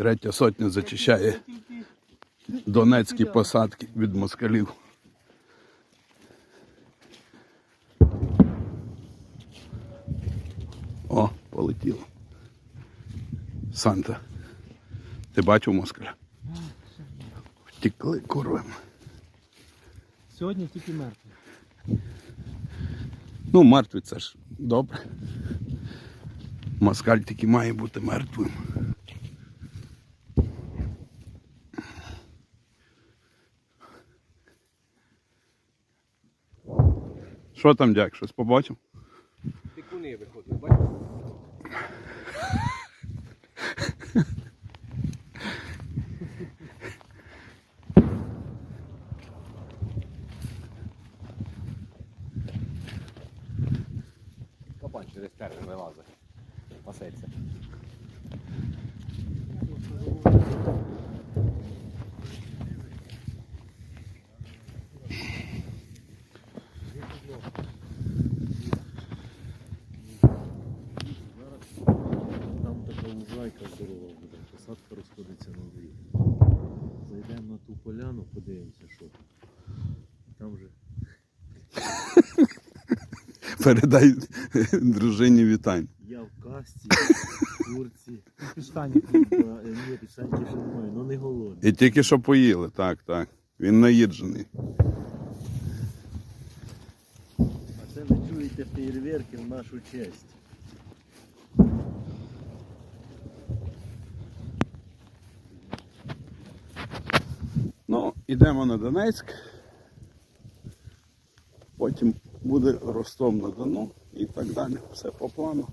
Третя сотня зачищає донецькі посадки від москалів. О, полетіло. Санта. Ти бачив москаля? Втекли курвами. Сьогодні тільки мертві. Ну, мертвий це ж добре. Москаль тільки має бути мертвим. Що там, дяк, щось побачив? Тикуни виходять, бачиш? Кабан через термін вилазить. Пасеться. Там така здорова буде, посадка розходиться на дві. Зайдемо на ту поляну, подивимося, що там. Там же Передай дружині вітань. я в касті, в курці, Підстані. е, ні, пішеньки ще немає, ну не голодний. І тільки що поїли, так, так. Він наїджений. А це ви чуєте феєрверки в нашу честь. Йдемо на Донецьк. Потім буде Ростов на Дону і так далі. Все по плану.